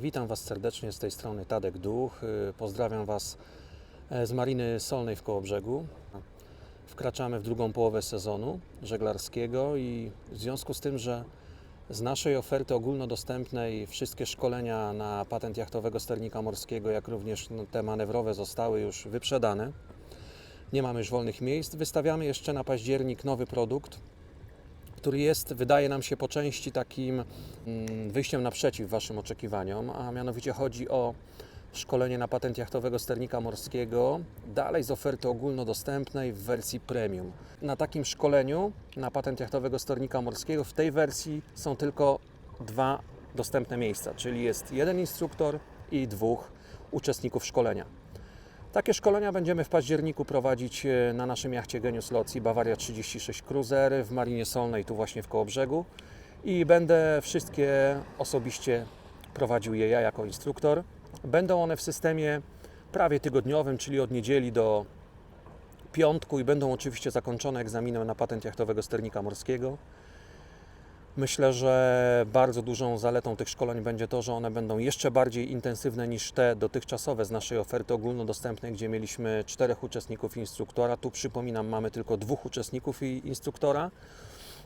Witam Was serdecznie z tej strony Tadek Duch. Y, Pozdrawiam Was e, z Mariny Solnej w Kołobrzegu. Wkraczamy w drugą połowę sezonu żeglarskiego i w związku z tym, że z naszej oferty ogólnodostępnej wszystkie szkolenia na patent jachtowego sternika morskiego, jak również no, te manewrowe zostały już wyprzedane. Nie mamy już wolnych miejsc. Wystawiamy jeszcze na październik nowy produkt, który jest, wydaje nam się, po części takim mm, wyjściem naprzeciw Waszym oczekiwaniom, a mianowicie chodzi o szkolenie na patent jachtowego sternika morskiego, dalej z oferty ogólnodostępnej w wersji premium. Na takim szkoleniu na patent jachtowego sternika morskiego w tej wersji są tylko dwa dostępne miejsca, czyli jest jeden instruktor i dwóch uczestników szkolenia. Takie szkolenia będziemy w październiku prowadzić e, na naszym jachcie Genius Locji Bawaria 36 Cruiser w Marinie Solnej, tu właśnie w Kołobrzegu. I będę wszystkie osobiście prowadził je ja jako instruktor. Będą one w systemie prawie tygodniowym, czyli od niedzieli do piątku i będą oczywiście zakończone egzaminem na patent jachtowego sternika morskiego. Myślę, że bardzo dużą zaletą tych szkoleń będzie to, że one będą jeszcze bardziej intensywne niż te dotychczasowe z naszej oferty ogólnodostępnej, gdzie mieliśmy czterech uczestników instruktora. Tu przypominam, mamy tylko dwóch uczestników i instruktora.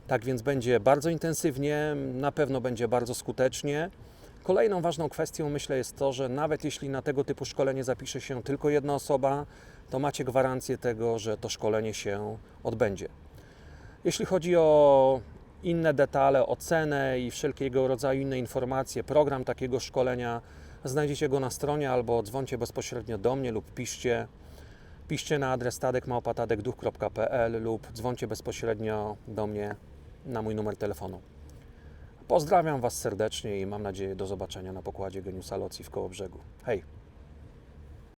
Tak więc będzie bardzo intensywnie, na pewno będzie bardzo skutecznie. Kolejną ważną kwestią myślę jest to, że nawet jeśli na tego typu szkolenie zapisze się tylko jedna osoba, to macie gwarancję tego, że to szkolenie się odbędzie. Jeśli chodzi o inne detale, ocenę i wszelkiego rodzaju inne informacje, program takiego szkolenia, znajdziecie go na stronie albo dzwońcie bezpośrednio do mnie lub piszcie, piszcie na adres tadekmałpatadekduch.pl lub dzwońcie bezpośrednio do mnie na mój numer telefonu. Pozdrawiam Was serdecznie i mam nadzieję do zobaczenia na pokładzie Geniusa Locji w Kołobrzegu. Hej!